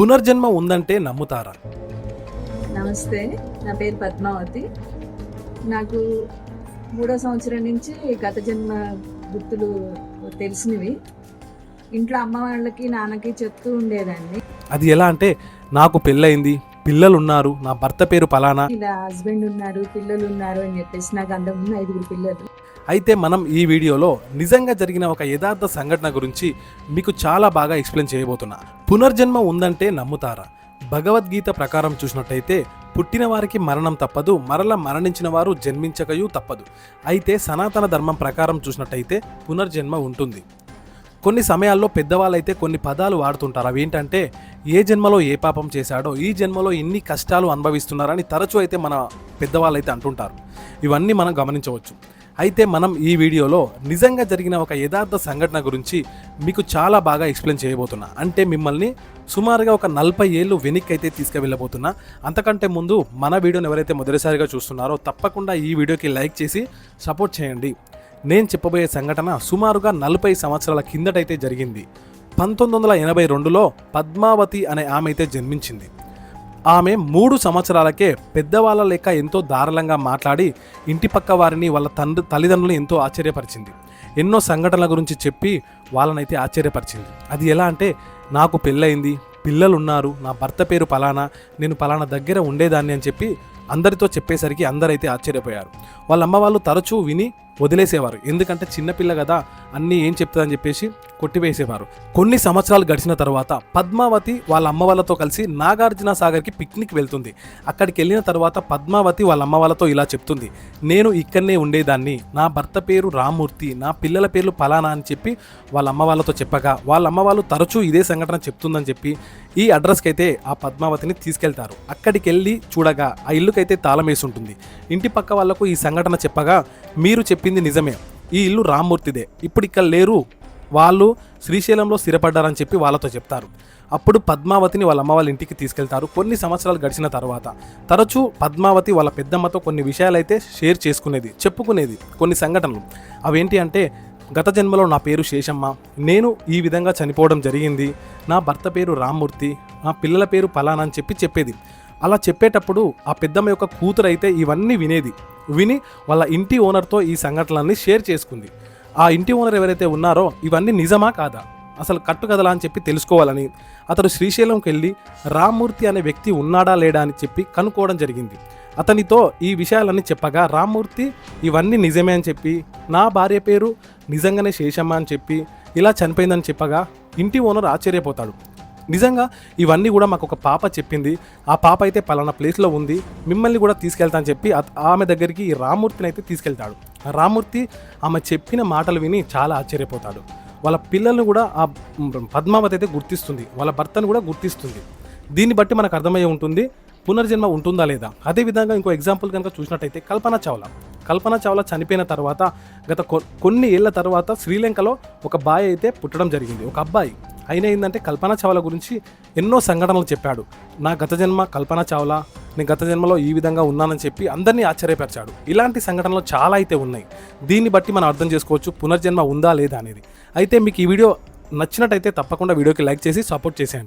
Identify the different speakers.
Speaker 1: పునర్జన్మ ఉందంటే నమ్ముతారా?
Speaker 2: నమస్తే నా పేరు పద్మావతి. నాకు మూడో సంవత్సరం నుంచి గత జన్మ గుర్తులు తెలిసినవి. ఇంట్లో అమ్మ వాళ్ళకి నాన్నకి చెప్తూ ఉండేదాన్ని.
Speaker 1: అది ఎలా అంటే నాకు పెళ్ళయింది. పిల్లలు ఉన్నారు నా భర్త పేరు పలానా?
Speaker 2: ఇలా హస్బెండ్ ఉన్నారు పిల్లలు ఉన్నారు అని చెప్పేసి నాకు అంతకుముందు ఐదుగురు పిల్లలు.
Speaker 1: అయితే మనం ఈ వీడియోలో నిజంగా జరిగిన ఒక యథార్థ సంఘటన గురించి మీకు చాలా బాగా ఎక్స్ప్లెయిన్ చేయబోతున్నా. పునర్జన్మ ఉందంటే నమ్ముతారా? భగవద్గీత ప్రకారం చూసినట్టయితే పుట్టిన వారికి మరణం తప్పదు మరల మరణించిన వారు జన్మించకయు తప్పదు. అయితే సనాతన ధర్మం ప్రకారం చూసినట్టయితే పునర్జన్మ ఉంటుంది. కొన్ని సమయాల్లో పెద్దవాళ్ళైతే కొన్ని పదాలు వాడుతుంటారు. అవి ఏంటంటే ఏ జన్మలో ఏ పాపం చేశాడో ఈ జన్మలో ఇన్ని కష్టాలు అనుభవిస్తున్నారని తరచూ అయితే మన పెద్దవాళ్ళు అయితే అంటుంటారు. ఇవన్నీ మనం గమనించవచ్చు. అయితే మనం ఈ వీడియోలో నిజంగా జరిగిన ఒక యథార్థ సంఘటన గురించి మీకు చాలా బాగా ఎక్స్ప్లెయిన్ చేయబోతున్నా. అంటే మిమ్మల్ని సుమారుగా ఒక నలభై ఏళ్ళు వెనక్కి అయితే తీసుకువెళ్ళబోతున్నా. అంతకంటే ముందు మన వీడియోని ఎవరైతే మొదటిసారిగా చూస్తున్నారో తప్పకుండా ఈ వీడియోకి లైక్ చేసి సపోర్ట్ చేయండి. నేను చెప్పబోయే సంఘటన సుమారుగా నలభై సంవత్సరాల కిందటైతే జరిగింది. పంతొమ్మిది వందల ఎనభై రెండులో పద్మావతి అనే ఆమె అయితే జన్మించింది. ఆమె మూడు సంవత్సరాలకే పెద్దవాళ్ళ లెక్క ఎంతో దారుణంగా మాట్లాడి ఇంటి పక్క వారిని వాళ్ళ తండ్రి తల్లిదండ్రులను ఎంతో ఆశ్చర్యపరిచింది. ఎన్నో సంఘటనల గురించి చెప్పి వాళ్ళనైతే ఆశ్చర్యపరిచింది. అది ఎలా అంటే నాకు పెళ్ళయింది పిల్లలు ఉన్నారు నా భర్త పేరు పలానా నేను పలానా దగ్గర ఉండేదాన్ని అని చెప్పి అందరితో చెప్పేసరికి అందరైతే ఆశ్చర్యపోయారు. వాళ్ళ అమ్మ వాళ్ళు తరచూ విని వదిలేసేవారు. ఎందుకంటే చిన్నపిల్ల కదా అన్నీ ఏం చెప్తుందని చెప్పేసి కొట్టివేసేవారు. కొన్ని సంవత్సరాలు గడిచిన తర్వాత పద్మావతి వాళ్ళ అమ్మ వాళ్ళతో కలిసి నాగార్జున సాగర్కి పిక్నిక్ వెళ్తుంది. అక్కడికి వెళ్ళిన తర్వాత పద్మావతి వాళ్ళ అమ్మ వాళ్ళతో ఇలా చెప్తుంది. నేను ఇక్కడనే ఉండేదాన్ని. నా భర్త పేరు రామ్మూర్తి నా పిల్లల పేర్లు ఫలానా అని చెప్పి వాళ్ళ అమ్మ వాళ్ళతో చెప్పగా వాళ్ళ అమ్మ వాళ్ళు తరచూ ఇదే సంఘటన చెప్తుందని చెప్పి ఈ అడ్రస్కి అయితే ఆ పద్మావతిని తీసుకెళ్తారు. అక్కడికి వెళ్ళి చూడగా ఆ ఇల్లుకైతే తాళం వేసి ఉంటుంది. ఇంటి పక్క వాళ్ళకు ఈ సంఘటన చెప్పగా మీరు చెప్పింది నిజమే. ఈ ఇల్లు రామ్మూర్తిదే. ఇప్పుడు ఇక్కడ లేరు. వాళ్ళు శ్రీశైలంలో స్థిరపడ్డారని చెప్పి వాళ్ళతో చెప్తారు. అప్పుడు పద్మావతిని వాళ్ళ అమ్మ వాళ్ళ ఇంటికి తీసుకెళ్తారు. కొన్ని సంవత్సరాలు గడిచిన తర్వాత. తరచూ పద్మావతి వాళ్ళ పెద్దమ్మతో కొన్ని విషయాలైతే షేర్ చేసుకునేది చెప్పుకునేది కొన్ని సంఘటనలు. అవేంటి అంటే గత జన్మలో నా పేరు శేషమ్మ. నేను ఈ విధంగా చనిపోవడం జరిగింది. నా భర్త పేరు రామ్మూర్తి. నా పిల్లల పేరు పలానా అని చెప్పి చెప్పేది. అలా చెప్పేటప్పుడు ఆ పెద్దమ్మ యొక్క కూతురు అయితే ఇవన్నీ వినేది. విని వాళ్ళ ఇంటి ఓనర్తో ఈ సంఘటనలన్నీ షేర్ చేసుకుంది. ఆ ఇంటి ఓనర్ ఎవరైతే ఉన్నారో ఇవన్నీ నిజమా కాదా? అసలు కట్టు కదలా అని చెప్పి తెలుసుకోవాలని అతడు శ్రీశైలంకి వెళ్ళి రామ్మూర్తి అనే వ్యక్తి ఉన్నాడా లేడా అని చెప్పి కనుక్కోవడం జరిగింది. అతనితో ఈ విషయాలన్నీ చెప్పగా రామ్మూర్తి ఇవన్నీ నిజమే అని చెప్పి నా భార్య పేరు నిజంగానే శేషమ్మ అని చెప్పి ఇలా చనిపోయిందని చెప్పగా ఇంటి ఓనర్ ఆశ్చర్యపోతాడు. నిజంగా ఇవన్నీ కూడా మాకు ఒక పాప చెప్పింది. ఆ పాప అయితే పలానా ప్లేస్లో ఉంది. మిమ్మల్ని కూడా తీసుకెళ్తా అని చెప్పి ఆమె దగ్గరికి ఈ రామూర్తిని అయితే తీసుకెళ్తాడు. రామూర్తి రామ్మూర్తి ఆమె చెప్పిన మాటలు విని చాలా ఆశ్చర్యపోతాడు. వాళ్ళ పిల్లల్ని కూడా ఆ పద్మావతి అయితే గుర్తిస్తుంది. వాళ్ళ భర్తను కూడా గుర్తిస్తుంది. దీన్ని బట్టి మనకు అర్థమయ్యే ఉంటుంది పునర్జన్మ ఉంటుందా లేదా? అదేవిధంగా ఇంకో ఎగ్జాంపుల్ కనుక చూసినట్టయితే కల్పన చావ్లా. కల్పన చావ్లా చనిపోయిన తర్వాత గత కొ- కొన్ని ఏళ్ళ తర్వాత శ్రీలంకలో ఒక బాయ్ అయితే పుట్టడం జరిగింది. ఒక అబ్బాయి. అయినా ఏంటంటే కల్పన చావ్లా గురించి ఎన్నో సంఘటనలు చెప్పాడు. నా గత జన్మ కల్పన చావ్లా నేను గత జన్మలో ఈ విధంగా ఉన్నానని చెప్పి అందరినీ ఆశ్చర్యపరిచాడు. ఇలాంటి సంఘటనలు చాలా అయితే ఉన్నాయి. దీన్ని బట్టి మనం అర్థం చేసుకోవచ్చు పునర్జన్మ ఉందా లేదా అనేది. అయితే మీకు ఈ వీడియో నచ్చినట్టయితే తప్పకుండా వీడియోకి లైక్ చేసి సపోర్ట్ చేసేయండి.